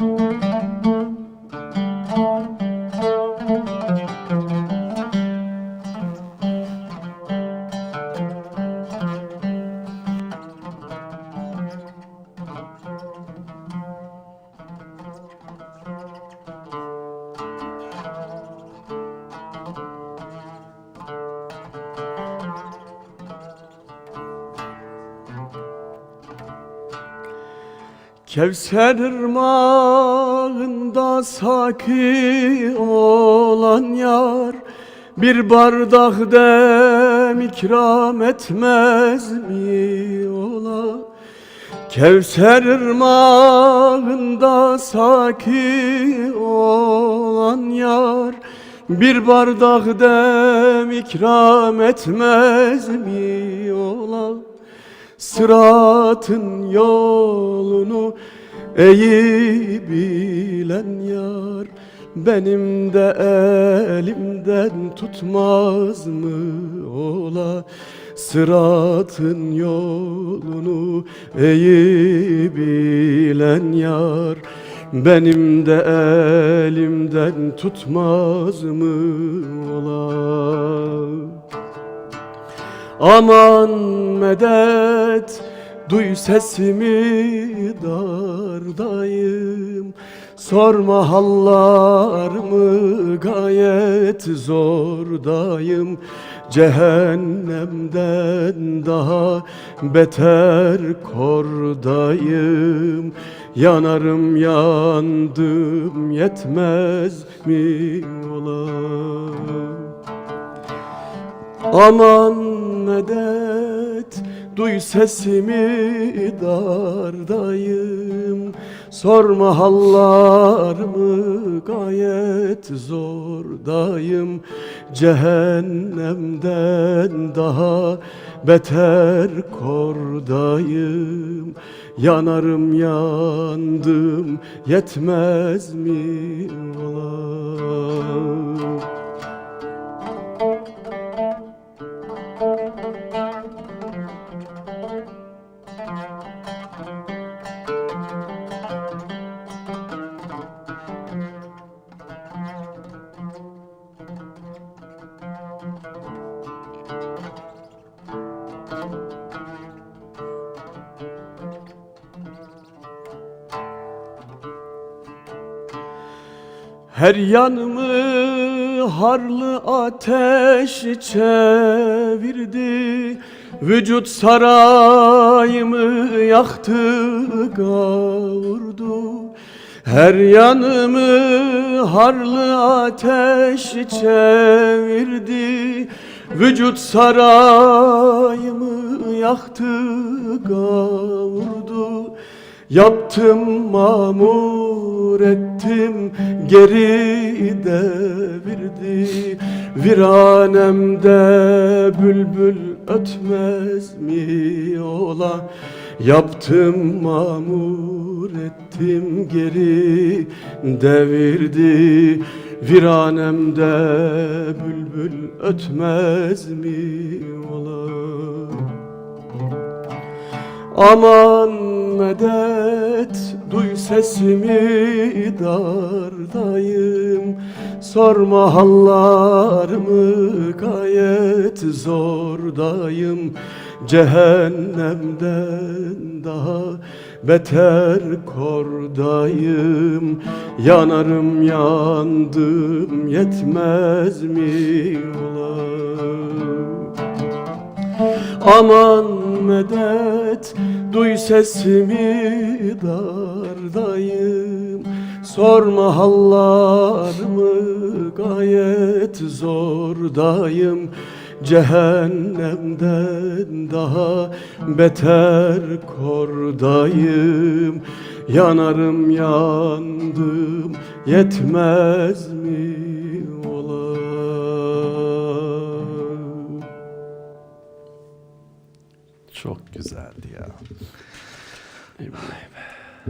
you Kevser ırmağında saki olan yar Bir bardak dem ikram etmez mi ola? Kevser ırmağında saki olan yar Bir bardak dem ikram etmez mi ola Sıratın yolunu eği bilen yar Benim de elimden tutmaz mı ola? Sıratın yolunu eği bilen yar Benim de elimden tutmaz mı ola Aman medet duy sesimi dardayım. Sorma hallarımı gayet zordayım. Cehennemden daha beter kordayım. Yanarım yandım yetmez mi ola Aman medet duy sesimi dardayım. Sorma hallarımı gayet zordayım. Cehennemden daha beter kordayım. Yanarım yandım yetmez mi ola Her yanımı harlı ateş çevirdi Vücut sarayımı yaktı kavurdu Her yanımı harlı ateş çevirdi Vücut sarayımı yaktı kavurdu Yaptım mamur ettim geri devirdi Viranemde bülbül ötmez mi ola? Yaptım mamur ettim geri devirdi Viranemde bülbül ötmez mi ola? Aman medet duy sesimi dardayım. Sorma hallarımı gayet zordayım. Cehennemden daha beter kordayım. Yanarım yandım yetmez mi ola Aman medet duy sesimi dardayım. Sorma hallarımı gayet zordayım. Cehennemden daha beter kordayım. Yanarım yandım yetmez mi Çok güzeldi ya. Vay be.